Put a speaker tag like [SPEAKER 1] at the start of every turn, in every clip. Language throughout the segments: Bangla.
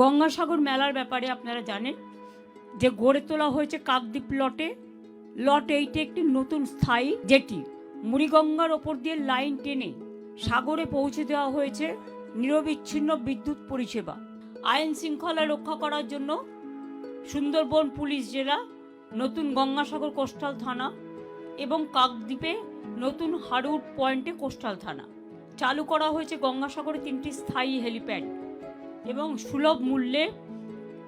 [SPEAKER 1] গঙ্গাসাগর মেলার ব্যাপারে আপনারা জানেন যে গড়ে তোলা হয়েছে কাকদ্বীপ লটে। লট এইটে একটি নতুন স্থায়ী জেটি মুড়িগঙ্গার ওপর দিয়ে লাইন টেনে সাগরে পৌঁছে দেওয়া হয়েছে নিরবিচ্ছিন্ন বিদ্যুৎ পরিষেবা। আইন শৃঙ্খলা রক্ষা করার জন্য সুন্দরবন পুলিশ জেলা, নতুন গঙ্গাসাগর কোস্টাল থানা এবং কাকদ্বীপে নতুন হারুট পয়েন্টে কোস্টাল থানা। চালু করা হয়েছে গঙ্গাসাগরে তিনটি স্থায়ী হেলিপ্যাড। এবং সুলভ মূল্যে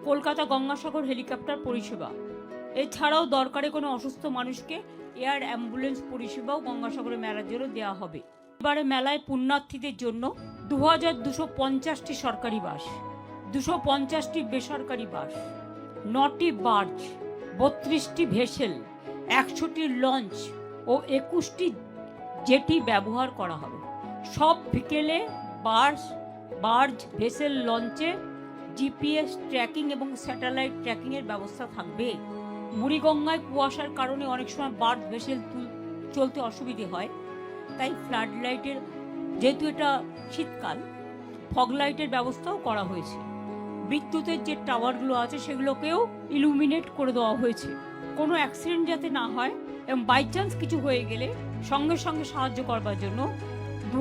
[SPEAKER 1] কলকাতা গঙ্গাসাগর হেলিকপ্টার পরিষেবা। এছাড়াও দরকারে কোনো অসুস্থ মানুষকে এয়ার অ্যাম্বুলেন্স পরিষেবাও গঙ্গাসাগরে মেলার জন্য দেওয়া হবে। এবারে মেলায় পুণ্যার্থীদের জন্য দু হাজার দুশো পঞ্চাশটি সরকারি বাস, দুশো পঞ্চাশটি বেসরকারি বাস, নটি বার্জ, বত্রিশটি ভেসেল, একশোটি লঞ্চ ও একুশটি জেটি ব্যবহার করা হবে। সব বিকেলে বার্জ বার্জ ভেসেল লঞ্চে জিপিএস ট্র্যাকিং এবং স্যাটেলাইট ট্র্যাকিংয়ের ব্যবস্থা থাকবে। মুড়িগঙ্গায় কুয়াশার কারণে অনেক সময় বার্জ ভেসেল চলতে অসুবিধে হয়। তাই ফ্লাড লাইটের যেহেতু এটা শীতকাল ফগ লাইটের ব্যবস্থাও করা হয়েছে। বিদ্যুতের যে টাওয়ারগুলো আছে সেগুলোকেও ইলুমিনেট করে দেওয়া হয়েছে। কোনো অ্যাক্সিডেন্ট যাতে না হয় এবং বাই চান্স কিছু হয়ে গেলে সঙ্গে সঙ্গে সাহায্য করবার জন্য দু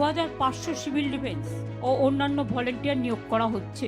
[SPEAKER 1] সিভিল ডিফেন্স ও অন্যান্য ভলেন্টিয়ার নিয়োগ করা হচ্ছে।